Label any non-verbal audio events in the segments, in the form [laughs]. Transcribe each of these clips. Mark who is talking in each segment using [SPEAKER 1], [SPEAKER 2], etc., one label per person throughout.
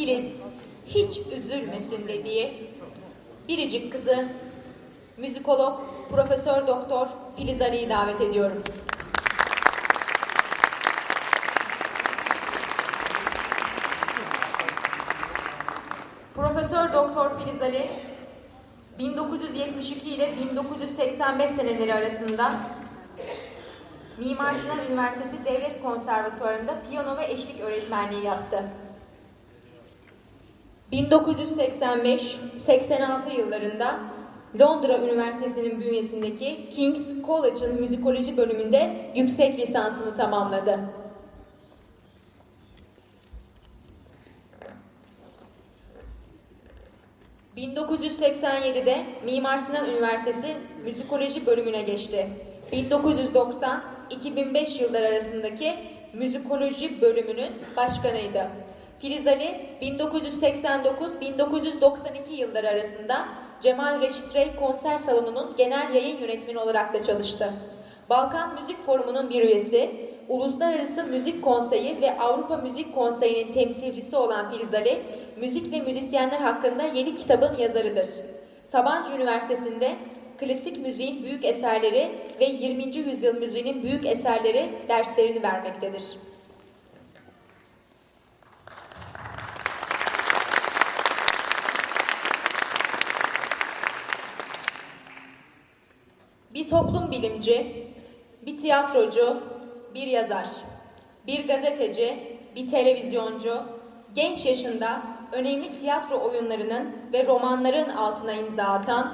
[SPEAKER 1] Filiz hiç üzülmesin dediği biricik kızı müzikolog Profesör Doktor Filiz Ali'yi davet ediyorum. Profesör Doktor Filiz Ali 1972 ile 1985 seneleri arasında Mimar Sinan Üniversitesi Devlet Konservatuvarı'nda piyano ve eşlik öğretmenliği yaptı. 1985-86 yıllarında Londra Üniversitesi'nin bünyesindeki King's College'ın müzikoloji bölümünde yüksek lisansını tamamladı. ...1987'de Mimar Sinan Üniversitesi Müzikoloji bölümüne geçti. 1990-2005 yıllar arasındaki Müzikoloji bölümünün başkanıydı. Filiz Ali 1989-1992 yılları arasında Cemal Reşit Rey Konser Salonu'nun genel yayın yönetmeni olarak da çalıştı. Balkan Müzik Forumu'nun bir üyesi, Uluslararası Müzik Konseyi ve Avrupa Müzik Konseyi'nin temsilcisi olan Filiz Ali, müzik ve müzisyenler hakkında yeni kitabın yazarıdır. Sabancı Üniversitesi'nde klasik müziğin büyük eserleri ve 20. yüzyıl müziğinin büyük eserleri derslerini vermektedir. Bir toplum bilimci, bir tiyatrocu, bir yazar, bir gazeteci, bir televizyoncu, genç yaşında önemli tiyatro oyunlarının ve romanların altına imza atan,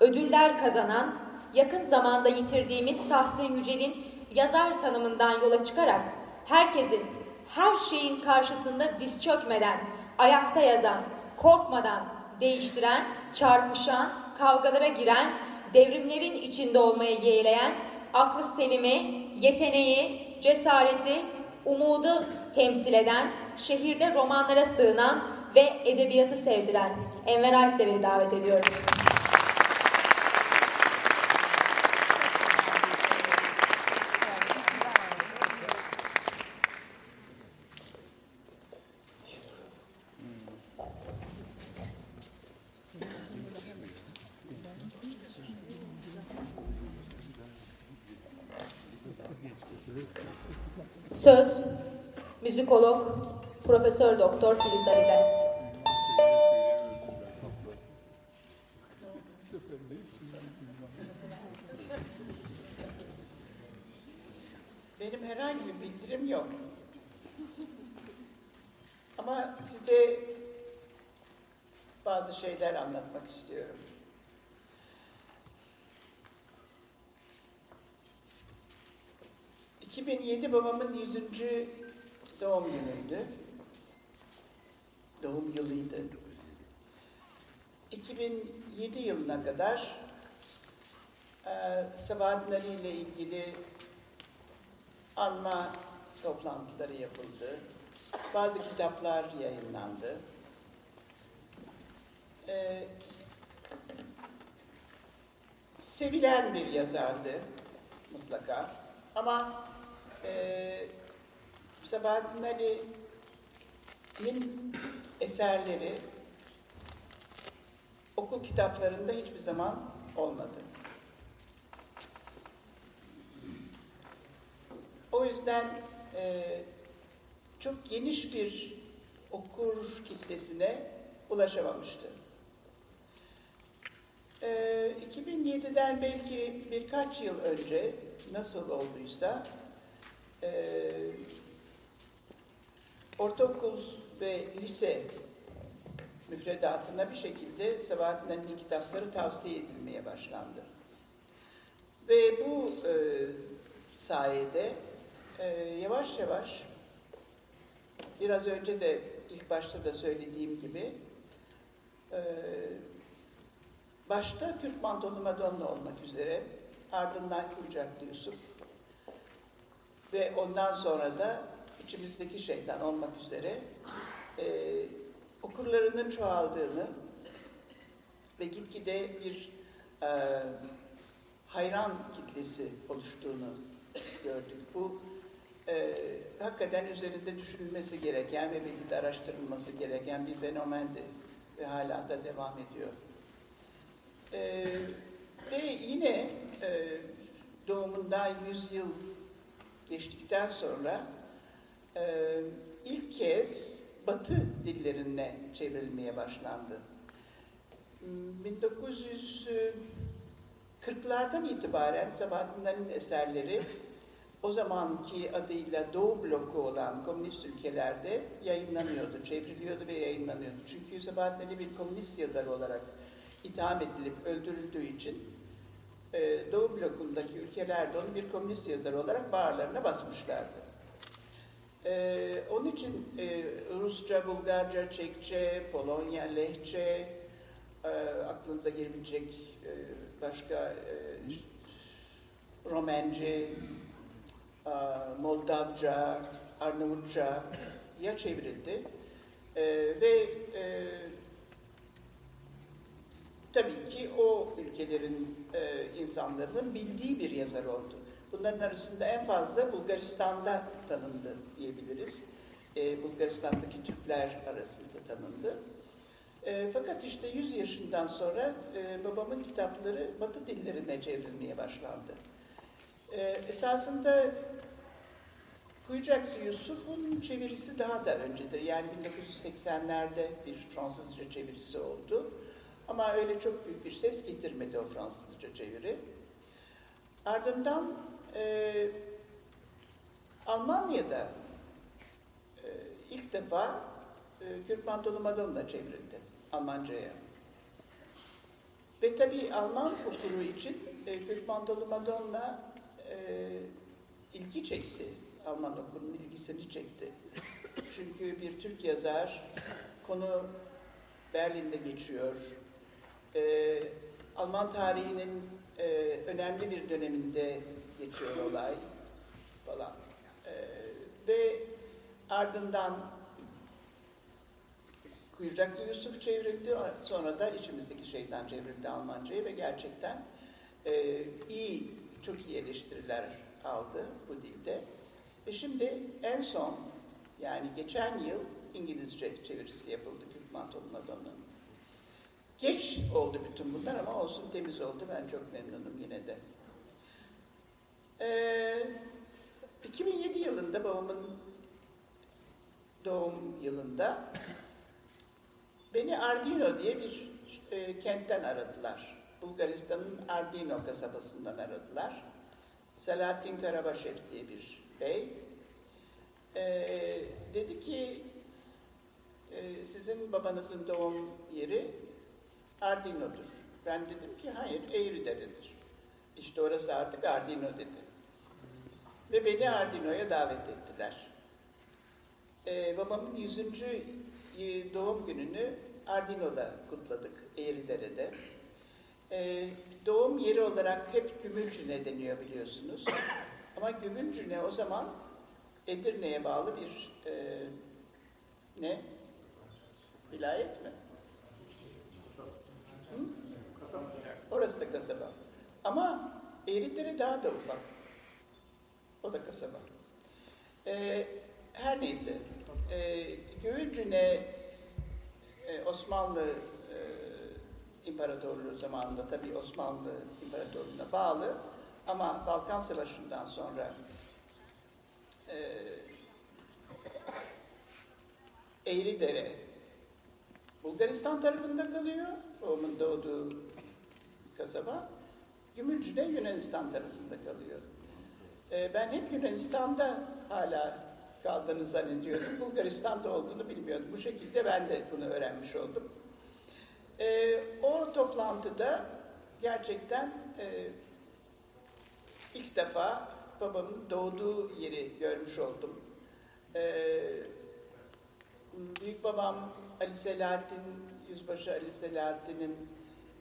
[SPEAKER 1] ödüller kazanan, yakın zamanda yitirdiğimiz Tahsin Yücel'in yazar tanımından yola çıkarak herkesin, her şeyin karşısında diz çökmeden, ayakta yazan, korkmadan, değiştiren, çarpışan, kavgalara giren, devrimlerin içinde olmaya yeğleyen, aklı selimi, yeteneği, cesareti, umudu temsil eden, şehirde romanlara sığınan ve edebiyatı sevdiren Enver Aysever'i davet ediyorum. Söz, müzikolog, Profesör Doktor Filiz Ali'de.
[SPEAKER 2] Benim herhangi bir bildirim yok. Ama size bazı şeyler anlatmak istiyorum. ...2007 babamın 100. doğum günüydü. Doğum yılıydı. 2007 yılına kadar... ...e, Sabahattin Ali ile ilgili anma toplantıları yapıldı. Bazı kitaplar yayınlandı. Ee, sevilen bir yazardı mutlaka. Ama e, Sabahattin Ali'nin eserleri okul kitaplarında hiçbir zaman olmadı. O yüzden e, çok geniş bir okur kitlesine ulaşamamıştı. E, 2007'den belki birkaç yıl önce nasıl olduysa e, ortaokul ve lise müfredatına bir şekilde Sabahattin Ali'nin kitapları tavsiye edilmeye başlandı. Ve bu e, sayede ee, yavaş yavaş biraz önce de ilk başta da söylediğim gibi e, başta Türk Mantolu Madonna olmak üzere ardından Kucaklı Yusuf ve ondan sonra da içimizdeki şeytan olmak üzere e, okurlarının çoğaldığını ve gitgide bir e, hayran kitlesi oluştuğunu gördük. Bu e, hakikaten üzerinde düşünülmesi gereken ve belki araştırılması gereken bir fenomendi ve hala da devam ediyor. E, ve yine e, doğumundan 100 yıl geçtikten sonra e, ilk kez Batı dillerine çevrilmeye başlandı. Hmm, 1940'lardan itibaren Sabahattin'in eserleri o zamanki adıyla Doğu bloku olan komünist ülkelerde yayınlanıyordu, çevriliyordu ve yayınlanıyordu. Çünkü Sabahattin bir komünist yazar olarak itham edilip öldürüldüğü için e, Doğu blokundaki ülkelerde onu bir komünist yazar olarak bağırlarına basmışlardı. E, onun için e, Rusça, Bulgarca, Çekçe, Polonya, Lehçe, e, aklınıza gelebilecek e, başka e, Romence, e, Moldavca, Arnavutça ya çevrildi E, ve e, tabii ki o ülkelerin e, insanların bildiği bir yazar oldu. Bunların arasında en fazla Bulgaristan'da tanındı diyebiliriz. E, Bulgaristan'daki Türkler arasında tanındı. E, fakat işte 100 yaşından sonra e, babamın kitapları Batı dillerine çevrilmeye başlandı. E, esasında Kuyucaklı Yusuf'un çevirisi daha da öncedir. Yani 1980'lerde bir Fransızca çevirisi oldu. Ama öyle çok büyük bir ses getirmedi o Fransızca çeviri. Ardından e, Almanya'da e, ilk defa e, Kürk Mantolu Madonna çevrildi Almanca'ya. Ve tabii Alman okuru için e, Kürk Mantolu Madonna e, ilgi çekti. Alman okurunun ilgisini çekti. Çünkü bir Türk yazar, konu Berlin'de geçiyor. E, Alman tarihinin e, önemli bir döneminde geçiyor olay falan. E, ve ardından Kuyucaklı Yusuf çevrildi, sonra da içimizdeki şeytan çevrildi Almancayı ve gerçekten e, iyi, çok iyi eleştiriler aldı bu dilde. Ve şimdi en son, yani geçen yıl İngilizce çevirisi yapıldı Kürk Mantolu Madonna'nın. Geç oldu bütün bunlar ama olsun temiz oldu. Ben çok memnunum yine de. Ee, 2007 yılında babamın doğum yılında beni Ardino diye bir e, kentten aradılar. Bulgaristan'ın Ardino kasabasından aradılar. Selahattin Karabaşev diye bir bey. Ee, dedi ki e, sizin babanızın doğum yeri Ardino'dur. Ben dedim ki hayır Eğridere'dir. İşte orası artık Ardino dedi. Ve beni Ardino'ya davet ettiler. Ee, babamın 100. doğum gününü Ardino'da kutladık Eğridere'de. Ee, doğum yeri olarak hep Gümülcüne deniyor biliyorsunuz. [coughs] Ama Gümülcüne o zaman Edirne'ye bağlı bir e, ne? Vilayet mi? Orası da kasaba. Ama Eğridere daha da ufak. O da kasaba. Ee, her neyse. E, Göğüncüne e, Osmanlı e, İmparatorluğu zamanında tabii Osmanlı İmparatorluğu'na bağlı ama Balkan Savaşı'ndan sonra e, Eğridere Bulgaristan tarafında kalıyor. Babamın doğduğu kasaba. Gümülcüne Yunanistan tarafında kalıyor. E, ben hep Yunanistan'da hala kaldığını zannediyordum. Bulgaristan'da olduğunu bilmiyordum. Bu şekilde ben de bunu öğrenmiş oldum. E, o toplantıda gerçekten e, ilk defa babamın doğduğu yeri görmüş oldum. E, büyük babam Ali Selahattin, Yüzbaşı Ali Selahattin'in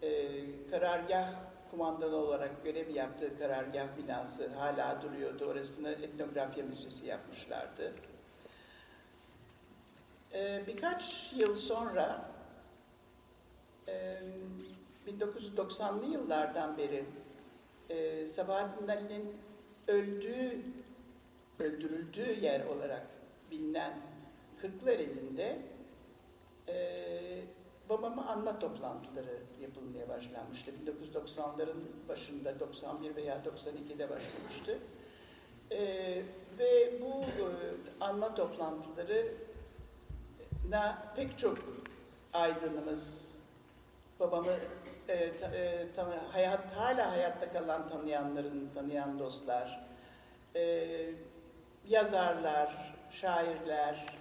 [SPEAKER 2] e, karargah kumandanı olarak görev yaptığı karargah binası hala duruyordu. Orasını etnografya müzesi yapmışlardı. Ee, birkaç yıl sonra e, 1990'lı yıllardan beri e, Sabahattin Ali'nin öldüğü öldürüldüğü yer olarak bilinen Kırklareli'nde e, babamı anma toplantıları yapılmaya başlanmıştı. 1990'ların başında 91 veya 92'de başlamıştı. E, ve bu e, anma toplantıları na pek çok aydınımız babamı e, e, tanı- hayat hala hayatta kalan tanıyanların tanıyan dostlar e, yazarlar şairler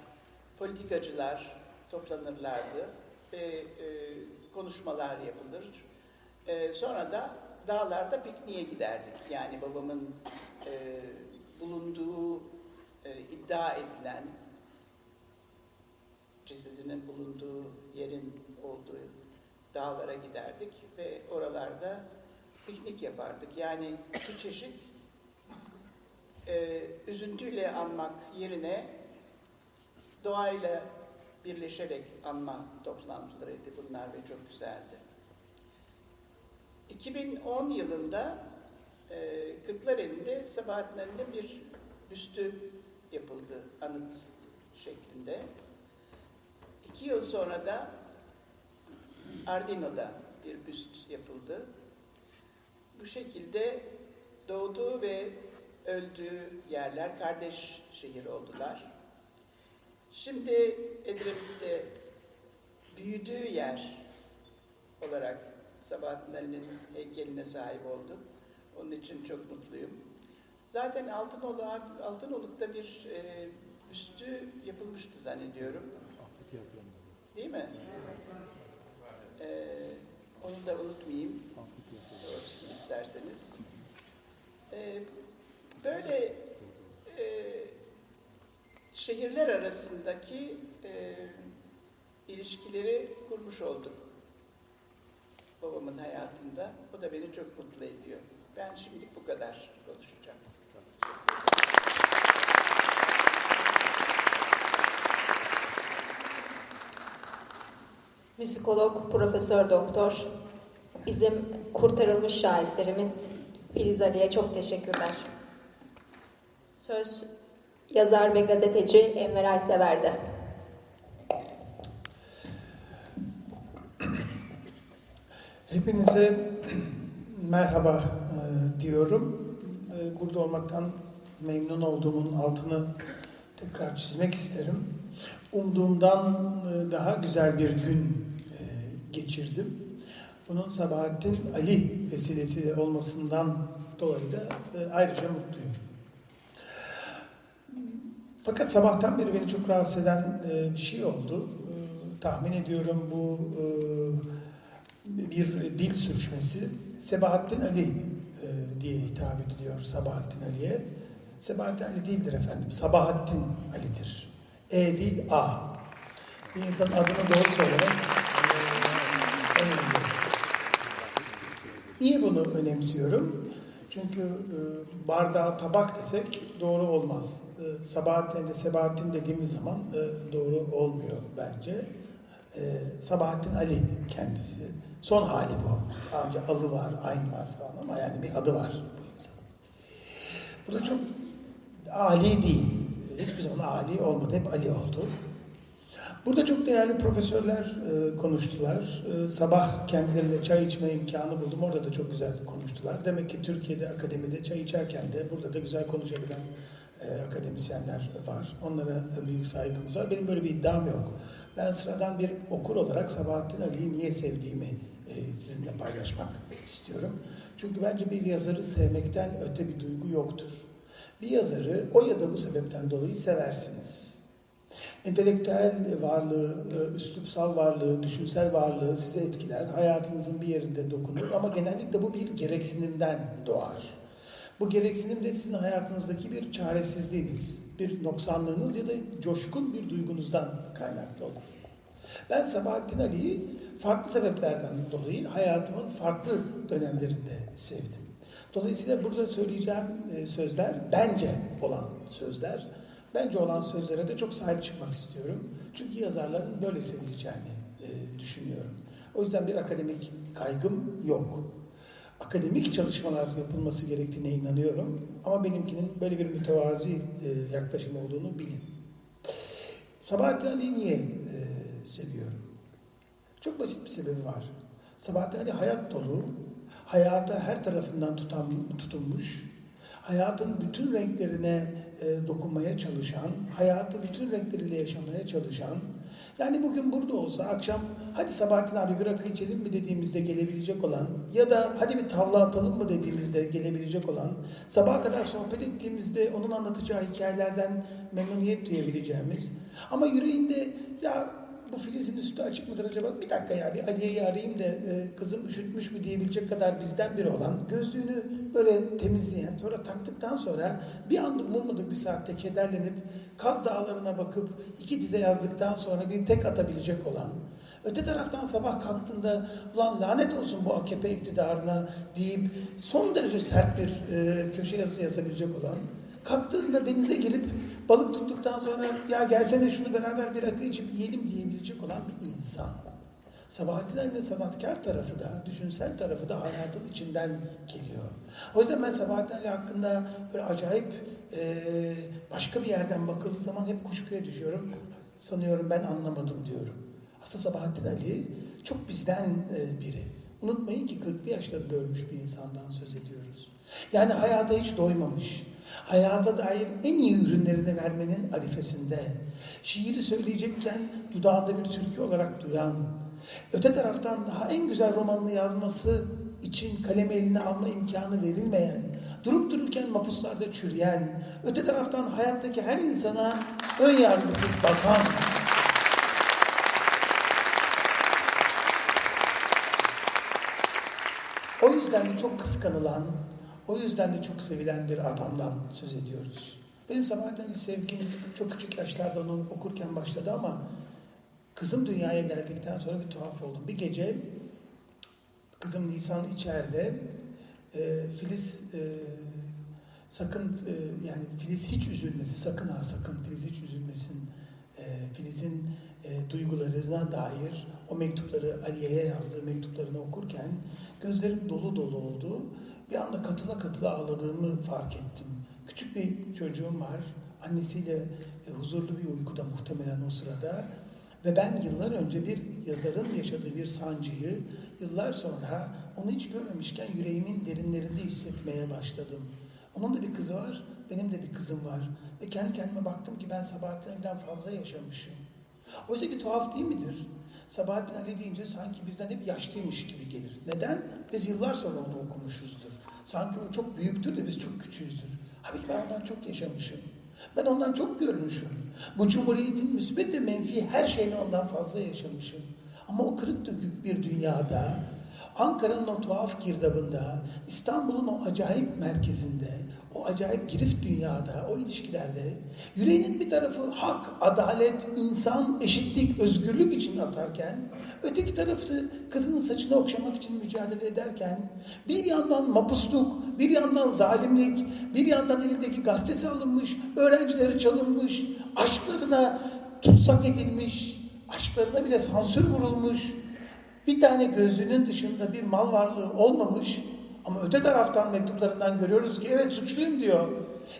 [SPEAKER 2] politikacılar toplanırlardı ve e, konuşmalar yapılır E, sonra da dağlarda pikniğe giderdik yani babamın e, bulunduğu e, iddia edilen cesedinin bulunduğu yerin olduğu dağlara giderdik ve oralarda piknik yapardık. Yani bir çeşit e, üzüntüyle anmak yerine doğayla birleşerek anma toplantılarıydı bunlar ve çok güzeldi. 2010 yılında e, Kırklareli'nde Sabahattin Ali'nin bir büstü yapıldı anıt şeklinde. İki yıl sonra da Ardino'da bir büst yapıldı. Bu şekilde doğduğu ve öldüğü yerler kardeş şehir oldular. Şimdi Edremit'te büyüdüğü yer olarak Sabahattin Ali'nin heykeline sahip olduk. Onun için çok mutluyum. Zaten Altınoluk, Altınoluk'ta bir e, büstü yapılmıştı zannediyorum. Değil mi? Ee, onu da unutmayayım. Doğrusunu isterseniz. Ee, böyle e, şehirler arasındaki e, ilişkileri kurmuş olduk babamın hayatında. Bu da beni çok mutlu ediyor. Ben şimdi bu kadar konuşacağım.
[SPEAKER 1] Müzikolog, Profesör Doktor, bizim kurtarılmış şaheserimiz Filiz Ali'ye çok teşekkürler. Söz yazar ve gazeteci Enver Aysever'de.
[SPEAKER 3] Hepinize merhaba e, diyorum. E, Burada olmaktan memnun olduğumun altını tekrar çizmek isterim. Umduğumdan e, daha güzel bir gün geçirdim. Bunun Sabahattin Ali vesilesi olmasından dolayı da ayrıca mutluyum. Fakat sabahtan beri beni çok rahatsız eden e, bir şey oldu. E, Tahmin ediyorum bu e, bir dil sürçmesi. Sebahattin Ali diye hitap ediliyor Sabahattin Ali'ye. Sebahattin Ali değildir efendim. Sabahattin Ali'dir. E değil A. Bir insan adını doğru söylemek önemli. Niye bunu önemsiyorum? Çünkü e, bardağa tabak desek doğru olmaz. E, Sabahattin de Sebahattin dediğimiz zaman e, doğru olmuyor bence. E, Sabahattin Ali kendisi. Son hali bu. Daha önce alı var, aynı var falan ama yani bir adı var bu insan. Bu da çok Ali değil. Hiçbir zaman Ali olmadı. Hep Ali oldu. Burada çok değerli profesörler e, konuştular. E, sabah kendileriyle çay içme imkanı buldum. Orada da çok güzel konuştular. Demek ki Türkiye'de akademide çay içerken de burada da güzel konuşabilen e, akademisyenler var. Onlara büyük saygımız var. Benim böyle bir iddiam yok. Ben sıradan bir okur olarak Sabahattin Ali'yi niye sevdiğimi e, sizinle paylaşmak istiyorum. Çünkü bence bir yazarı sevmekten öte bir duygu yoktur. Bir yazarı o ya da bu sebepten dolayı seversiniz. Entelektüel varlığı, e, üslupsal varlığı, düşünsel varlığı size etkiler, hayatınızın bir yerinde dokunur ama genellikle bu bir gereksinimden doğar. Bu gereksinim de sizin hayatınızdaki bir çaresizliğiniz, bir noksanlığınız ya da coşkun bir duygunuzdan kaynaklı olur. Ben Sabahattin Ali'yi farklı sebeplerden dolayı hayatımın farklı dönemlerinde sevdim. Dolayısıyla burada söyleyeceğim e, sözler bence olan sözler. Bence olan sözlere de çok sahip çıkmak istiyorum. Çünkü yazarların böyle sevileceğini e, düşünüyorum. O yüzden bir akademik kaygım yok. akademik çalışmalar yapılması gerektiğine inanıyorum. Ama benimkinin böyle bir mütevazi e, yaklaşım olduğunu bilin. Sabahattin Ali'yi niye e, seviyorum? Çok basit bir sebebi var. Sabahattin Ali hayat dolu, hayata her tarafından tutan, tutunmuş, hayatın bütün renklerine e, dokunmaya çalışan, hayatı bütün renkleriyle yaşamaya çalışan, yani bugün burada olsa akşam hadi Sabahattin abi bir rakı içelim mi? dediğimizde gelebilecek olan ya da hadi bir tavla atalım mı? dediğimizde gelebilecek olan, sabaha kadar sohbet ettiğimizde onun anlatacağı hikayelerden memnuniyet duyabileceğimiz ama yüreğinde ya bu filizin üstü açık mıdır acaba? Bir dakika ya bir Aliye'yi arayayım da e, kızım üşütmüş mü diyebilecek kadar bizden biri olan, gözlüğünü böyle temizleyen, sonra taktıktan sonra bir anda umulmadık bir saatte kederlenip Kaz Dağları'na bakıp iki dize yazdıktan sonra bir tek atabilecek olan, öte taraftan sabah kalktığında ulan lanet olsun bu AKP iktidarına deyip son derece sert bir e, köşe yazısı yazabilecek olan, kalktığında denize girip balık tuttuktan sonra ya gelsene şunu beraber bir rakı içip yiyelim diyebilecek olan bir insan. Sabahattin Ali'nin sanatkar tarafı da, düşünsel tarafı da hayatın içinden geliyor. O yüzden ben Sabahattin Ali hakkında böyle acayip e, başka bir yerden bakıldığı zaman hep kuşkuya düşüyorum. Sanıyorum ben anlamadım diyorum. Aslında Sabahattin Ali çok bizden e, biri. Unutmayın ki 40'lı yaşlarında ölmüş bir insandan söz ediyoruz. Yani hayata hiç doymamış. Hayata dair en iyi ürünlerini vermenin arifesinde. Şiiri söyleyecekken dudağında bir türkü olarak duyan, öte taraftan daha en güzel romanını yazması için kalemi eline alma imkanı verilmeyen, durup dururken mapuslarda çürüyen, öte taraftan hayattaki her insana ön yargısız bakan, O yüzden de çok kıskanılan, o yüzden de çok sevilen bir adamdan söz ediyoruz. Benim Sabahattin sevgim çok küçük yaşlardan onu okurken başladı ama kızım dünyaya geldikten sonra bir tuhaf oldum. Bir gece kızım Nisan içeride e, Filiz e, sakın e, yani Filiz hiç üzülmesin sakın ha sakın Filiz hiç üzülmesin e, Filiz'in e, duygularına dair o mektupları Aliye'ye yazdığı mektuplarını okurken gözlerim dolu dolu oldu. Bir anda katıla katıla ağladığımı fark ettim. Küçük bir çocuğum var. Annesiyle e, huzurlu bir uykuda muhtemelen o sırada. Ve ben yıllar önce bir yazarın yaşadığı bir sancıyı yıllar sonra onu hiç görmemişken yüreğimin derinlerinde hissetmeye başladım. Onun da bir kızı var, benim de bir kızım var. Ve kendi kendime baktım ki ben Sabahattin Ali'den fazla yaşamışım. Oysa ki tuhaf değil midir? Sabahattin Ali deyince sanki bizden hep yaşlıymış gibi gelir. Neden? Biz yıllar sonra onu okumuşuzdur. Sanki o çok büyüktür de biz çok küçüğüzdür. Halbuki ben ondan çok yaşamışım. Ben ondan çok görmüşüm. Bu cumhuriyetin müsbet ve menfi her şeyini ondan fazla yaşamışım. Ama o kırık dökük bir dünyada, Ankara'nın o tuhaf girdabında, İstanbul'un o acayip merkezinde, o acayip girift dünyada, o ilişkilerde yüreğinin bir tarafı hak, adalet, insan, eşitlik, özgürlük için atarken öteki tarafı kızının saçını okşamak için mücadele ederken bir yandan mapusluk, bir yandan zalimlik, bir yandan elindeki gazetesi alınmış, öğrencileri çalınmış, aşklarına tutsak edilmiş, aşklarına bile sansür vurulmuş, bir tane gözlüğünün dışında bir mal varlığı olmamış ama öte taraftan mektuplarından görüyoruz ki evet suçluyum diyor.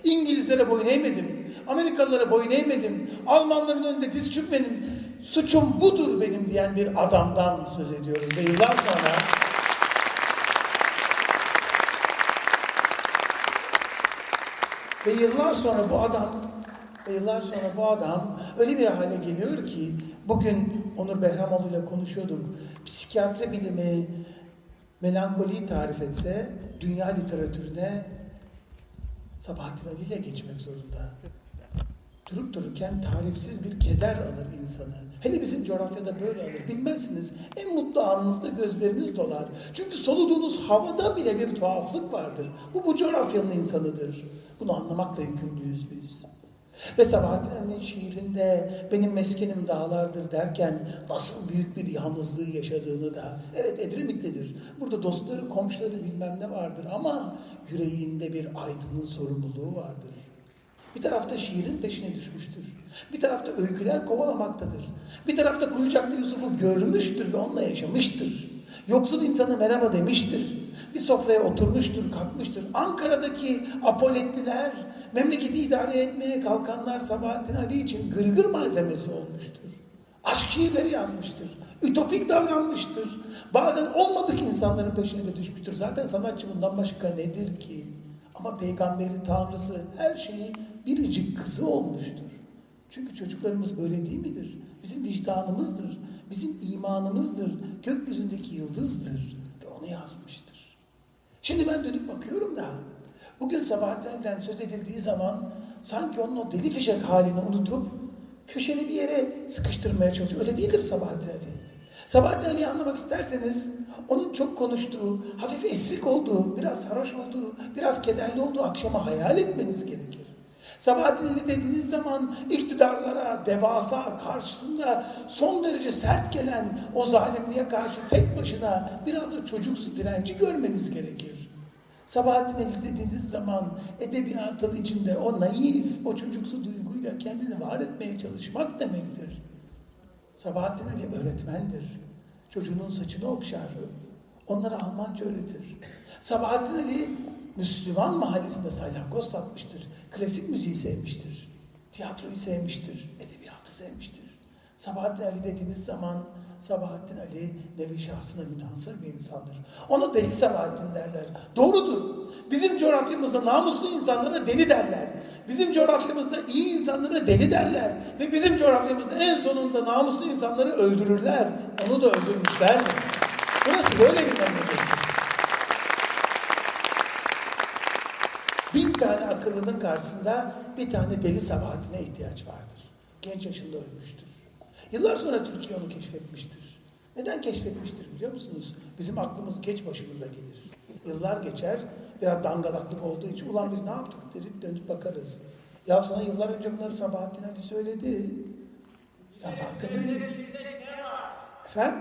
[SPEAKER 3] İngilizlere boyun eğmedim. Amerikalılara boyun eğmedim. Almanların önünde diz çökmedim. Suçum budur benim diyen bir adamdan söz ediyoruz. Ve yıllar sonra ve yıllar sonra bu adam ve yıllar sonra bu adam öyle bir hale geliyor ki bugün Onur Behramoğlu ile konuşuyorduk. Psikiyatri bilimi melankoliyi tarif etse dünya literatürüne Sabahattin Ali ile geçmek zorunda. Durup dururken tarifsiz bir keder alır insanı. Hele bizim coğrafyada böyle alır. Bilmezsiniz en mutlu anınızda gözleriniz dolar. Çünkü soluduğunuz havada bile bir tuhaflık vardır. Bu bu coğrafyanın insanıdır. Bunu anlamakla yükümlüyüz biz. Ve Sabahattin Ali'nin şiirinde benim meskenim dağlardır derken nasıl büyük bir yalnızlığı yaşadığını da evet Edremit'tedir. Burada dostları, komşuları bilmem ne vardır ama yüreğinde bir aydının sorumluluğu vardır. Bir tarafta şiirin peşine düşmüştür. Bir tarafta öyküler kovalamaktadır. Bir tarafta Kuyucaklı Yusuf'u görmüştür ve onunla yaşamıştır. Yoksul insana merhaba demiştir. Bir sofraya oturmuştur, kalkmıştır. Ankara'daki apoletliler, memleketi idare etmeye kalkanlar Sabahattin Ali için gırgır malzemesi olmuştur. Aşk şiirleri yazmıştır. Ütopik davranmıştır. Bazen olmadık insanların peşine de düşmüştür. Zaten sanatçı bundan başka nedir ki? Ama peygamberi, tanrısı, her şeyi biricik kızı olmuştur. Çünkü çocuklarımız böyle değil midir? Bizim vicdanımızdır, bizim imanımızdır, gökyüzündeki yıldızdır ve onu yazmıştır. Şimdi ben dönüp bakıyorum da bugün Sabahattin'den söz edildiği zaman sanki onun o deli fişek halini unutup köşeli bir yere sıkıştırmaya çalışıyor. Öyle değildir Sabahattin Ali. Sabahattin Ali'yi anlamak isterseniz onun çok konuştuğu, hafif esrik olduğu, biraz sarhoş olduğu, biraz kederli olduğu akşama hayal etmeniz gerekir. Sabahattin Ali dediğiniz zaman iktidarlara, devasa karşısında son derece sert gelen o zalimliğe karşı tek başına biraz da çocuksu direnci görmeniz gerekir. Sabahattin Ali dediğiniz zaman edebiyatın içinde o naif, o çocuksu duyguyla kendini var etmeye çalışmak demektir. Sabahattin Ali öğretmendir. Çocuğunun saçını okşar. Onlara Almanca öğretir. Sabahattin Ali Müslüman mahallesinde salyangoz satmıştır. Klasik müziği sevmiştir. Tiyatroyu sevmiştir. Edebiyatı sevmiştir. Sabahattin Ali dediğiniz zaman Sabahattin Ali nevi şahsına münhasır bir insandır. Ona deli Sabahattin derler. Doğrudur. Bizim coğrafyamızda namuslu insanlara deli derler. Bizim coğrafyamızda iyi insanlara deli derler. Ve bizim coğrafyamızda en sonunda namuslu insanları öldürürler. Onu da öldürmüşler. Burası böyle bir memleket. Bin tane akıllının karşısında bir tane deli Sabahattin'e ihtiyaç vardır. Genç yaşında ölmüştür. Yıllar sonra Türkiye onu keşfetmiştir. Neden keşfetmiştir biliyor musunuz? Bizim aklımız geç başımıza gelir. Yıllar geçer, biraz dangalaklık olduğu için ulan biz ne yaptık derip dönüp bakarız. Ya sana yıllar önce bunları Sabahattin Ali söyledi. Sen farkında değilsin. Efendim?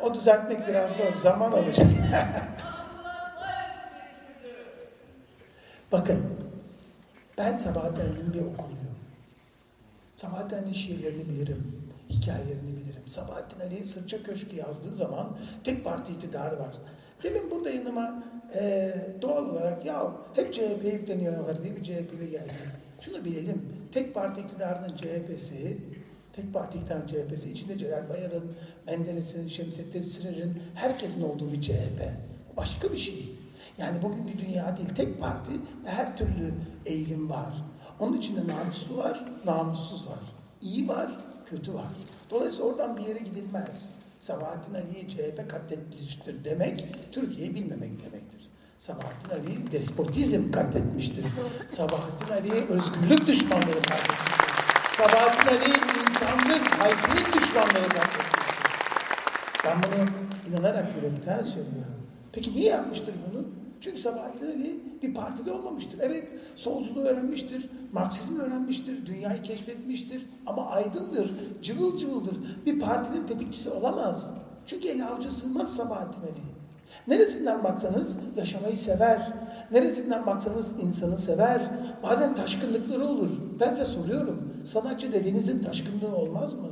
[SPEAKER 3] O düzeltmek biraz zor, zaman alacak. [laughs] ben bir okuruyum. Sabahattin Ali'nin şiirlerini bilirim, hikayelerini bilirim. Sabahattin Ali Sırça Köşkü yazdığı zaman tek parti iktidarı var. Demin burada yanıma eee, doğal olarak ya hep CHP'ye yükleniyorlar diye bir CHP'li geldi. Şunu bilelim, tek parti iktidarının CHP'si, tek parti iktidarının CHP'si içinde Celal Bayar'ın, Menderes'in, Şemsettin Sırer'in herkesin olduğu bir CHP. Başka bir şey. Yani bugünkü dünya değil, tek parti ve her türlü eğilim var. Onun içinde namuslu var, namussuz var. İyi var, kötü var. Dolayısıyla oradan bir yere gidilmez. Sabahattin Ali'yi CHP katletmiştir demek, Türkiye'yi bilmemek demektir. Sabahattin Ali despotizm katletmiştir. Sabahattin Ali özgürlük düşmanları katletmiştir. Sabahattin Ali insanlık, haysiyet düşmanları katletmiştir. Ben bunu inanarak yürekten söylüyorum. Peki niye yapmıştır bunu? Çünkü Sabahattin Ali bir partide olmamıştır. Evet, solculuğu öğrenmiştir, Marksizmi öğrenmiştir, dünyayı keşfetmiştir ama aydındır, cıvıl cıvıldır. Bir partinin tetikçisi olamaz. Çünkü eli avuca sığmaz Sabahattin Ali. Neresinden baksanız yaşamayı sever. Neresinden baksanız insanı sever. Bazen taşkınlıkları olur. Ben size soruyorum. Sanatçı dediğinizin taşkınlığı olmaz mı?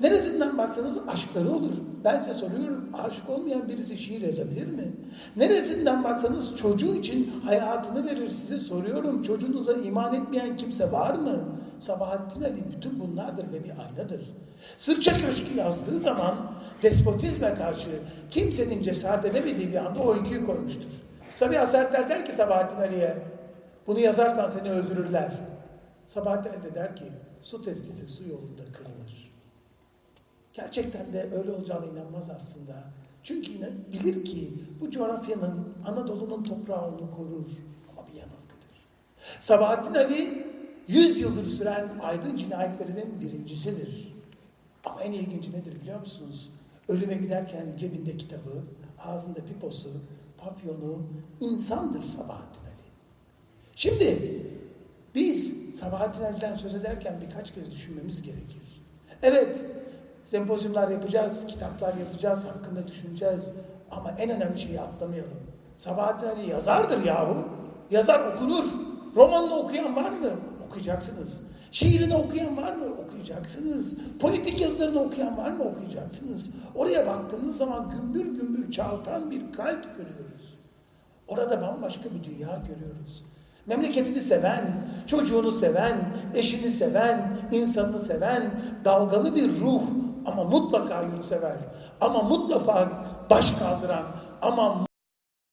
[SPEAKER 3] Neresinden baksanız aşkları olur. Ben size soruyorum. Aşık olmayan birisi şiir yazabilir mi? Neresinden baksanız çocuğu için hayatını verir. Size soruyorum. Çocuğunuza iman etmeyen kimse var mı? Sabahattin Ali bütün bunlardır ve bir aynadır. Sırça Köşkü yazdığı zaman despotizme karşı kimsenin cesaret edemediği bir anda o öyküyü koymuştur. Sabiha Sertel der ki Sabahattin Ali'ye bunu yazarsan seni öldürürler. Sabahattin Ali de der ki su testisi su yolunda kırılır. Gerçekten de öyle olacağına inanmaz aslında. Çünkü yine bilir ki bu coğrafyanın, Anadolu'nun toprağı onu korur. Ama bir yanılgıdır. Sabahattin Ali 100 yıldır süren aydın cinayetlerinin birincisidir. Ama en ilginci nedir biliyor musunuz? Ölüme giderken cebinde kitabı, ağzında piposu, papyonu, insandır Sabahattin Ali. Şimdi biz Sabahattin Ali'den söz ederken birkaç kez düşünmemiz gerekir. Evet, sempozyumlar yapacağız, kitaplar yazacağız, hakkında düşüneceğiz. Ama en önemli şeyi atlamayalım. Sabahattin Ali yazardır yahu. Yazar okunur. Romanını okuyan var mı? Okuyacaksınız. Şiirini okuyan var mı? Okuyacaksınız. Politik yazılarını okuyan var mı? Okuyacaksınız. Oraya baktığınız zaman gümbür gümbür çalkan bir kalp görüyoruz. Orada bambaşka bir dünya görüyoruz. Memleketini seven, çocuğunu seven, eşini seven, insanını seven, dalgalı bir ruh ama mutlaka yurtsever, ama mutlaka baş kaldıran, ama